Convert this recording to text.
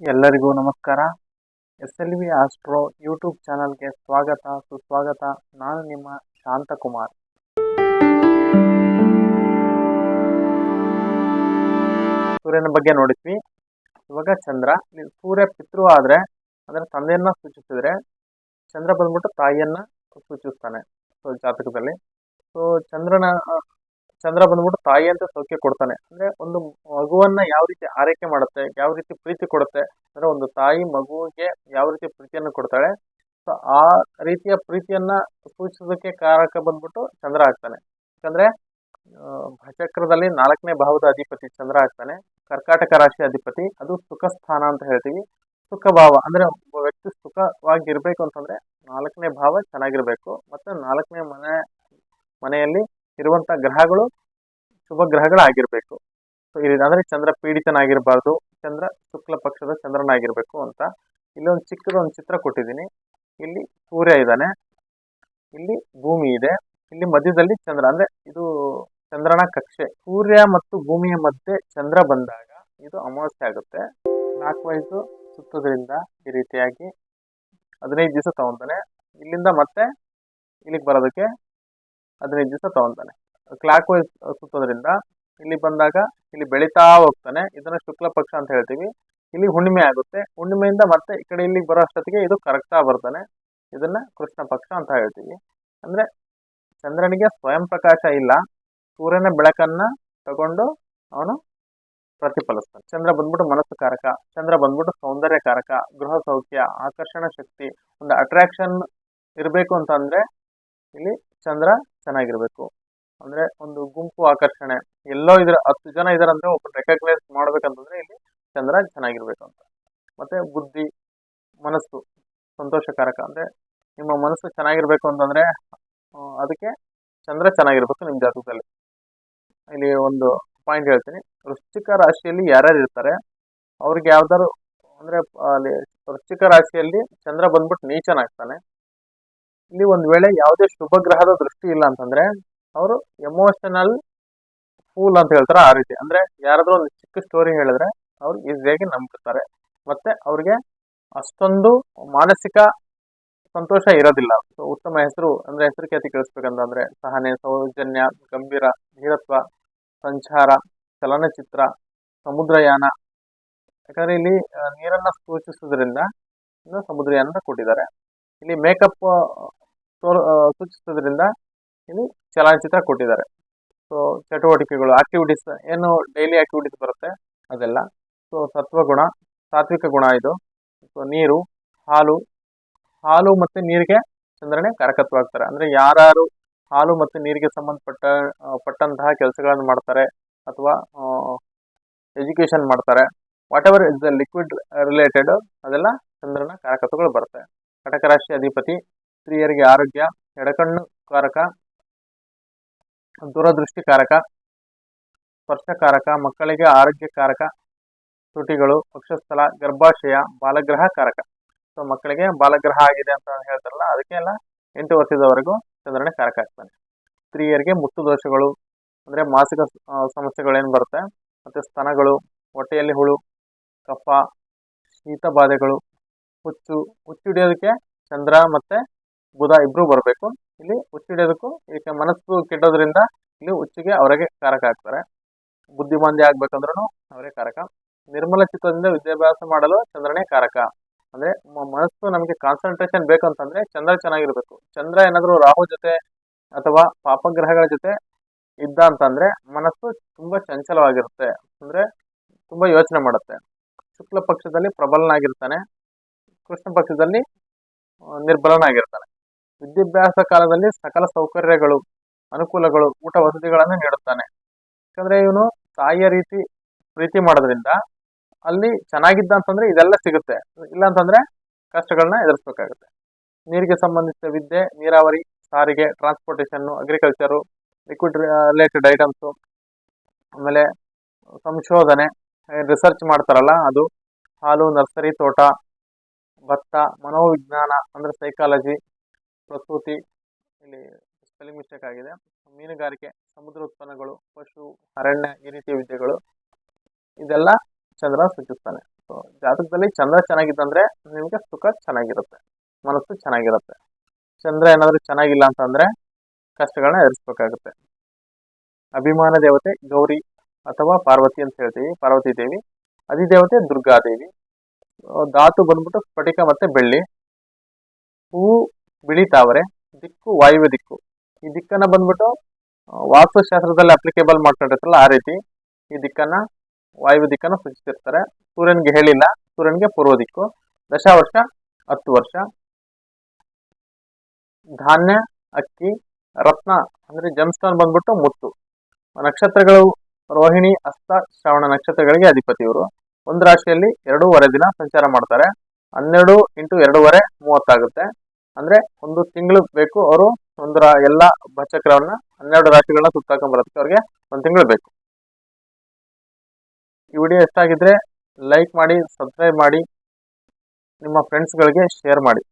ಎಲ್ಲರಿಗೂ ನಮಸ್ಕಾರ. S L V Astro YouTube ಚಾನಲ್ಗೆ ಸ್ವಾಗತ. ಸುಸ್ವಾಗತ. ನಾನು ನಿಮ್ಮ ಶಾಂತಕುಮಾರ್. ಸೂರ್ಯನ ಬಗ್ಗೆ ನೋಡಿದ್ವಿ. ಇವಾಗ ಚಂದ್ರ ಸೂರ್ಯ ಪಿತೃ ಆದರೆ ಅದರ ತಂದೆಯನ್ನ ಸೂಚಿಸಿದ್ರೆ ಚಂದ್ರ ಬಂದ್ಬಿಟ್ಟು ತಾಯಿಯನ್ನ ಸೂಚಿಸ್ತಾನೆ. ಸೊ, ಜಾತಕದಲ್ಲಿ. ಸೊ, ಚಂದ್ರನ ಚಂದ್ರ ಬಂದ್ಬಿಟ್ಟು ತಾಯಿ ಅಂತ ಸೌಖ್ಯ ಕೊಡ್ತಾನೆ. ಅಂದ್ರೆ ಒಂದು ಮಗುವನ್ನ ಯಾವ ರೀತಿ ಆರೈಕೆ ಮಾಡುತ್ತೆ, ಯಾವ ರೀತಿ ಪ್ರೀತಿ ಕೊಡುತ್ತೆ, ಅಂದ್ರೆ ಒಂದು ತಾಯಿ ಮಗುವಿಗೆ ಯಾವ ರೀತಿ ಪ್ರೀತಿಯನ್ನು ಕೊಡ್ತಾಳೆ, ಸೊ ಆ ರೀತಿಯ ಪ್ರೀತಿಯನ್ನ ಸೂಚಿಸೋದಕ್ಕೆ ಕಾರಕ ಬಂದ್ಬಿಟ್ಟು ಚಂದ್ರ ಆಗ್ತಾನೆ. ಯಾಕಂದ್ರೆ ಚಕ್ರದಲ್ಲಿ ನಾಲ್ಕನೇ ಭಾವದ ಅಧಿಪತಿ ಚಂದ್ರ ಆಗ್ತಾನೆ, ಕರ್ಕಾಟಕ ರಾಶಿ ಅಧಿಪತಿ. ಅದು ಸುಖ ಸ್ಥಾನ ಅಂತ ಹೇಳ್ತೀವಿ. ಸುಖ ಭಾವ ಅಂದ್ರೆ ಒಬ್ಬ ವ್ಯಕ್ತಿ ಸುಖವಾಗಿರ್ಬೇಕು ಅಂತಂದ್ರೆ ನಾಲ್ಕನೇ ಭಾವ ಚೆನ್ನಾಗಿರ್ಬೇಕು. ಮತ್ತೆ ನಾಲ್ಕನೇ ಮನೆ, ಮನೆಯಲ್ಲಿ ಇರುವಂತ ಗ್ರಹಗಳು ಶುಭ ಗ್ರಹಗಳಾಗಿರ್ಬೇಕು ಸೊ ರೀತಿ ಅಂದ್ರೆ ಚಂದ್ರ ಪೀಡಿತನಾಗಿರಬಾರ್ದು, ಚಂದ್ರ ಶುಕ್ಲ ಪಕ್ಷದ ಚಂದ್ರನಾಗಿರ್ಬೇಕು ಅಂತ. ಇಲ್ಲಿ ಒಂದು ಚಿಕ್ಕದ ಚಿತ್ರ ಕೊಟ್ಟಿದ್ದೀನಿ. ಇಲ್ಲಿ ಸೂರ್ಯ ಇದ್ದಾನೆ. ಇಲ್ಲಿ ಭೂಮಿ ಇದೆ. ಇಲ್ಲಿ ಮಧ್ಯದಲ್ಲಿ ಚಂದ್ರ, ಅಂದ್ರೆ ಇದು ಚಂದ್ರನ ಕಕ್ಷೆ. ಸೂರ್ಯ ಮತ್ತು ಭೂಮಿಯ ಮಧ್ಯೆ ಚಂದ್ರ ಬಂದಾಗ ಇದು ಅಮಾವಾಸ್ಯೆ ಆಗುತ್ತೆ. ನಾಲ್ಕು ವಯಸ್ಸು ಸುತ್ತೋದ್ರಿಂದ ಈ ರೀತಿಯಾಗಿ ಹದಿನೈದು ದಿವಸ ತಗೊಂತಾನೆ. ಇಲ್ಲಿಂದ ಮತ್ತೆ ಇಲ್ಲಿಗೆ ಬರೋದಕ್ಕೆ ಹದಿನೈದು ದಿವಸ ತಗೊಂತಾನೆ. ಕ್ಲಾಕ್ ವೈಸ್ ಸುತ್ತೋದ್ರಿಂದ ಇಲ್ಲಿ ಬಂದಾಗ ಇಲ್ಲಿ ಬೆಳೀತಾ ಹೋಗ್ತಾನೆ. ಇದನ್ನ ಶುಕ್ಲ ಪಕ್ಷ ಅಂತ ಹೇಳ್ತೀವಿ. ಇಲ್ಲಿ ಹುಣ್ಣಿಮೆ ಆಗುತ್ತೆ. ಹುಣ್ಣಿಮೆಯಿಂದ ಮತ್ತೆ ಈ ಕಡೆ ಇಲ್ಲಿಗೆ ಬರೋ ಅಷ್ಟೊತ್ತಿಗೆ ಇದು ಕರಗ್ತಾ ಬರ್ತಾನೆ. ಇದನ್ನ ಕೃಷ್ಣ ಪಕ್ಷ ಅಂತ ಹೇಳ್ತೀವಿ. ಅಂದ್ರೆ ಚಂದ್ರನಿಗೆ ಸ್ವಯಂ ಪ್ರಕಾಶ ಇಲ್ಲ. ಸೂರ್ಯನ ಬೆಳಕನ್ನ ತಗೊಂಡು ಅವನು ಪ್ರತಿಫಲಿಸ್ತಾನೆ. ಚಂದ್ರ ಬಂದ್ಬಿಟ್ಟು ಮನಸ್ಸು ಕಾರಕ. ಚಂದ್ರ ಬಂದ್ಬಿಟ್ಟು ಸೌಂದರ್ಯ ಕಾರಕ. ಗೃಹ ಸೌಖ್ಯ, ಆಕರ್ಷಣ ಶಕ್ತಿ, ಒಂದು ಅಟ್ರಾಕ್ಷನ್ ಇರಬೇಕು ಅಂತಂದ್ರೆ ಇಲ್ಲಿ ಚಂದ್ರ ಚೆನ್ನಾಗಿರ್ಬೇಕು. ಅಂದ್ರೆ ಒಂದು ಗುಂಪು ಆಕರ್ಷಣೆ. ಎಲ್ಲೋ ಇದ್ರ ಹತ್ತು ಜನ ಇದಾರಂದ್ರೆ ಒಬ್ಬ ರೆಕಗ್ನೈಸ್ ಮಾಡ್ಬೇಕಂತಂದ್ರೆ ಇಲ್ಲಿ ಚಂದ್ರ ಚೆನ್ನಾಗಿರ್ಬೇಕು ಅಂತ. ಮತ್ತೆ ಬುದ್ಧಿ, ಮನಸ್ಸು ಸಂತೋಷಕಾರಕ. ಅಂದ್ರೆ ನಿಮ್ಮ ಮನಸ್ಸು ಚೆನ್ನಾಗಿರ್ಬೇಕು ಅಂತಂದ್ರೆ ಅದಕ್ಕೆ ಚಂದ್ರ ಚೆನ್ನಾಗಿರ್ಬೇಕು ನಿಮ್ ಜಾತಕದಲ್ಲಿ ಇಲ್ಲಿ ಒಂದು ಪಾಯಿಂಟ್ ಹೇಳ್ತೀನಿ. ವೃಶ್ಚಿಕ ರಾಶಿಯಲ್ಲಿ ಯಾರ್ಯಾರು ಇರ್ತಾರೆ? ಅವ್ರಿಗೆ ಯಾವ್ದಾದ್ರು, ಅಂದ್ರೆ ಅಲ್ಲಿ ವೃಶ್ಚಿಕ ರಾಶಿಯಲ್ಲಿ ಚಂದ್ರ ಬಂದ್ಬಿಟ್ಟು ನೀಚನಾಗ್ತಾನೆ. ಇಲ್ಲಿ ಒಂದ್ ವೇಳೆ ಯಾವುದೇ ಶುಭ ಗ್ರಹದ ದೃಷ್ಟಿ ಇಲ್ಲ ಅಂತಂದ್ರೆ ಅವರು ಎಮೋಷನಲ್ ಫೂಲ್ ಅಂತ ಹೇಳ್ತಾರೆ ಆ ರೀತಿ. ಅಂದ್ರೆ ಯಾರಾದ್ರೂ ಒಂದು ಚಿಕ್ಕ ಸ್ಟೋರಿ ಹೇಳಿದ್ರೆ ಅವ್ರು ಈಸಿಯಾಗಿ ನಂಬಿರ್ತಾರೆ ಮತ್ತೆ ಅವ್ರಿಗೆ ಅಷ್ಟೊಂದು ಮಾನಸಿಕ ಸಂತೋಷ ಇರೋದಿಲ್ಲ. ಸೊ ಉತ್ತಮ ಹೆಸರು, ಅಂದ್ರೆ ಹೆಸರು ಖ್ಯಾತಿ ಕಳಿಸ್ಬೇಕಂತಂದ್ರೆ ಸಹನೆ, ಸೌಜನ್ಯ, ಗಂಭೀರ, ಧೀರತ್ವ, ಸಂಚಾರ, ಚಲನಚಿತ್ರ, ಸಮುದ್ರಯಾನ. ಯಾಕಂದ್ರೆ ಇಲ್ಲಿ ನೀರನ್ನ ಸೂಚಿಸೋದ್ರಿಂದ ಇನ್ನು ಸಮುದ್ರಯಾನ ಕೊಟ್ಟಿದ್ದಾರೆ. ಇಲ್ಲಿ ಮೇಕಪ್ ಸೂಚಿಸೋದ್ರಿಂದ ಇಲ್ಲಿ ಚಲನಚಿತ್ರ ಕೊಟ್ಟಿದ್ದಾರೆ. ಸೊ ಚಟುವಟಿಕೆಗಳು ಆಕ್ಟಿವಿಟೀಸ್ ಏನು ಡೈಲಿ ಆಕ್ಟಿವಿಟೀಸ್ ಬರುತ್ತೆ? ಅದೆಲ್ಲ. ಸೊ ಸತ್ವಗುಣ, ಸಾತ್ವಿಕ ಗುಣ ಇದು. ಸೊ ನೀರು, ಹಾಲು. ಹಾಲು ಮತ್ತು ನೀರಿಗೆ ಚಂದ್ರನೇ ಕಾರಕತ್ವಾಗ್ತಾರೆ ಅಂದರೆ ಯಾರು ಹಾಲು ಮತ್ತು ನೀರಿಗೆ ಸಂಬಂಧಪಟ್ಟ ಪಟ್ಟಂತಹ ಕೆಲಸಗಳನ್ನು ಮಾಡ್ತಾರೆ ಅಥವಾ ಎಜುಕೇಷನ್ ಮಾಡ್ತಾರೆ whatever is the liquid related ಅದೆಲ್ಲ ಚಂದ್ರನ ಕಾರಕತ್ವಗಳು ಬರುತ್ತೆ. ಕಟಕ ರಾಶಿ ಅಧಿಪತಿ, ಸ್ತ್ರೀಯರಿಗೆ ಆರೋಗ್ಯ, ಎಡಕಣ್ಣು ಕಾರಕ ದೂರದೃಷ್ಟಿ ಕಾರಕ ಸ್ಪರ್ಶಕಾರಕ, ಮಕ್ಕಳಿಗೆ ಆರೋಗ್ಯಕಾರಕ, ತುಟಿಗಳು ಪಕ್ಷಸ್ಥಲ ಗರ್ಭಾಶಯ ಬಾಲಗ್ರಹ ಕಾರಕ ಸೊ ಮಕ್ಕಳಿಗೆ ಬಾಲಗ್ರಹ ಆಗಿದೆ ಅಂತ ಹೇಳ್ತಾರಲ್ಲ ಅದಕ್ಕೆ ಎಲ್ಲ ಎಂಟು ವರ್ಷದವರೆಗೂ ಚಂದ್ರನೇ ಕಾರಕ ಆಗ್ತಾನೆ. ಸ್ತ್ರೀಯರಿಗೆ ಮುತ್ತು ದೋಷಗಳು, ಅಂದ್ರೆ ಮಾಸಿಕ ಸಮಸ್ಯೆಗಳು ಸಮಸ್ಯೆಗಳೇನು ಬರುತ್ತೆ? ಮತ್ತೆ ಸ್ತನಗಳು, ಹೊಟ್ಟೆಯಲ್ಲಿ ಹುಳು, ಕಫ ಶೀತ ಬಾಧೆಗಳು ಹುಚ್ಚು ಹುಚ್ಚು ಹಿಡಿಯೋದಕ್ಕೆ ಚಂದ್ರ ಮತ್ತೆ ಬುಧ ಇಬ್ಬರೂ ಬರಬೇಕು. ಇಲ್ಲಿ ಹುಚ್ಚು ಹಿಡಿಯೋದಕ್ಕೂ ಇದಕ್ಕೆ ಮನಸ್ಸು ಕೆಟ್ಟೋದ್ರಿಂದ ಇಲ್ಲಿ ಹುಚ್ಚಿಗೆ ಅವರಿಗೆ ಕಾರಕ ಆಗ್ತಾರೆ. ಬುದ್ಧಿಮಾಂದ್ಯ ಆಗ್ಬೇಕಂದ್ರೂ ಅವರೇ ಕಾರಕ. ನಿರ್ಮಲ ಚಿತ್ತದಿಂದ ವಿದ್ಯಾಭ್ಯಾಸ ಮಾಡಲು ಚಂದ್ರನೇ ಕಾರಕ. ಅಂದ್ರೆ ಮನಸ್ಸು ನಮಗೆ ಕಾನ್ಸಂಟ್ರೇಷನ್ ಬೇಕಂತಂದ್ರೆ ಚಂದ್ರ ಚೆನ್ನಾಗಿರ್ಬೇಕು. ಚಂದ್ರ ಏನಾದರೂ ರಾಹು ಜೊತೆ ಅಥವಾ ಪಾಪಗ್ರಹಗಳ ಜೊತೆ ಇದ್ದ ಅಂತಂದ್ರೆ ಮನಸ್ಸು ತುಂಬಾ ಚಂಚಲವಾಗಿರುತ್ತೆ. ಅಂದ್ರೆ ತುಂಬಾ ಯೋಚನೆ ಮಾಡುತ್ತೆ. ಶುಕ್ಲ ಪಕ್ಷದಲ್ಲಿ ಪ್ರಬಲನಾಗಿರ್ತಾನೆ. ಕೃಷ್ಣ ಪಕ್ಷದಲ್ಲಿ ನಿರ್ಬಲನಾಗಿರ್ತಾನೆ. ವಿದ್ಯಾಭ್ಯಾಸ ಕಾಲದಲ್ಲಿ ಸಕಲ ಸೌಕರ್ಯಗಳು, ಅನುಕೂಲಗಳು, ಊಟ ವಸತಿಗಳನ್ನು ನೀಡುತ್ತಾನೆ. ಯಾಕಂದ್ರೆ ಇವನು ತಾಯಿಯ ರೀತಿ, ಪ್ರೀತಿ ಮಾಡೋದ್ರಿಂದ ಅಲ್ಲಿ ಚೆನ್ನಾಗಿದ್ದ ಅಂತಂದ್ರೆ ಇದೆಲ್ಲ ಸಿಗುತ್ತೆ. ಇಲ್ಲ ಅಂತಂದ್ರೆ ಕಷ್ಟಗಳನ್ನ ಎದುರಿಸ್ಬೇಕಾಗುತ್ತೆ. ನೀರಿಗೆ ಸಂಬಂಧಿಸಿದ ವಿದ್ಯೆ, ನೀರಾವರಿ, ಸಾರಿಗೆ transportation agriculture liquid related items ಆಮೇಲೆ ಸಂಶೋಧನೆ ರಿಸರ್ಚ್ ಮಾಡ್ತಾರಲ್ಲ ಅದು. ಹಾಲು, ನರ್ಸರಿ, ತೋಟ, ಭತ್ತ, ಮನೋವಿಜ್ಞಾನ, ಅಂದ್ರೆ ಸೈಕಾಲಜಿ ಪ್ರಸೂತಿ ಇಲ್ಲಿ ಸ್ಪೆಲ್ಲಿಂಗ್ ಮಿಸ್ಟೇಕ್ ಆಗಿದೆ. ಮೀನುಗಾರಿಕೆ, ಸಮುದ್ರ ಉತ್ಪನ್ನಗಳು, ಪಶು, ಅರಣ್ಯ ಈ ರೀತಿಯ ವಿದ್ಯೆಗಳು, ಇದೆಲ್ಲ ಚಂದ್ರ ಸೂಚಿಸ್ತಾನೆ. ಸೊ ಜಾತಕದಲ್ಲಿ ಚಂದ್ರ ಚೆನ್ನಾಗಿತ್ತಂದ್ರೆ ನಿಮಗೆ ಸುಖ ಚೆನ್ನಾಗಿರುತ್ತೆ, ಮನಸ್ಸು ಚೆನ್ನಾಗಿರುತ್ತೆ. ಚಂದ್ರ ಏನಾದರೂ ಚೆನ್ನಾಗಿಲ್ಲ ಅಂತಂದ್ರೆ ಕಷ್ಟಗಳನ್ನ ಎದುರಿಸ್ಬೇಕಾಗುತ್ತೆ. ಅಭಿಮಾನ ದೇವತೆ ಗೌರಿ ಅಥವಾ ಪಾರ್ವತಿ ಅಂತ ಹೇಳ್ತೀವಿ, ಪಾರ್ವತಿ ದೇವಿ. ಅಧಿದೇವತೆ ದುರ್ಗಾದೇವಿ ಧಾತು ಬಂದ್ಬಿಟ್ಟು ಸ್ಫಟಿಕ ಮತ್ತೆ ಬೆಳ್ಳಿ. ಹೂವು ಬಿಳಿ ತಾವರೆ ದಿಕ್ಕು ವಾಯುವ್ಯ ದಿಕ್ಕು. ಈ ದಿಕ್ಕನ್ನ ಬಂದ್ಬಿಟ್ಟು ವಾಸ್ತುಶಾಸ್ತ್ರದಲ್ಲಿ ಅಪ್ಲಿಕೇಬಲ್ ಮಾಡ್ಕೊಂಡಿರ್ತಲ್ಲ ಆ ರೀತಿ ಈ ದಿಕ್ಕನ್ನ ವಾಯುವ್ಯ ದಿಕ್ಕನ್ನ ಸೂಚಿಸಿರ್ತಾರೆ ಸೂರ್ಯನಿಗೆ ಹೇಳಿಲ್ಲ, ಸೂರ್ಯನಿಗೆ ಪೂರ್ವ ದಿಕ್ಕು. ದಶಾವರ್ಷ, ಹತ್ತು ವರ್ಷ. ಧಾನ್ಯ, ಅಕ್ಕಿ, ರತ್ನ, ಅಂದ್ರೆ ಜಮ್ಸ್ಟೋನ್ ಬಂದ್ಬಿಟ್ಟು ಮುತ್ತು. ನಕ್ಷತ್ರಗಳು, ರೋಹಿಣಿ, ಅಸ್ತ, ಶ್ರವಣ ನಕ್ಷತ್ರಗಳಿಗೆ ಅಧಿಪತಿ ಇವರು. ಒಂದು ರಾಶಿಯಲ್ಲಿ ಎರಡೂವರೆ ದಿನ ಸಂಚಾರ ಮಾಡ್ತಾರೆ. ಹನ್ನೆರಡು ಇಂಟು ಎರಡೂವರೆ ಮೂವತ್ತಾಗುತ್ತೆ. ಅಂದ್ರೆ ಒಂದು ತಿಂಗಳು ಬೇಕು ಅವರು ಒಂದು ರಾ ಎಲ್ಲ ಭಚಕ್ರವನ್ನ ಹನ್ನೆರಡು ರಾಶಿಗಳನ್ನ ಸುತ್ತಾಕೊಂಡ್ ಬರೋದಕ್ಕೆ ಅವ್ರಿಗೆ ಒಂದು ತಿಂಗಳು ಬೇಕು. ಈ ವಿಡಿಯೋ ಇಷ್ಟ ಆಗಿದ್ರೆ ಲೈಕ್ ಮಾಡಿ ಸಬ್ಸ್ಕ್ರೈಬ್ ಮಾಡಿ, ನಿಮ್ಮ ಫ್ರೆಂಡ್ಸ್ಗಳಿಗೆ ಶೇರ್ ಮಾಡಿ.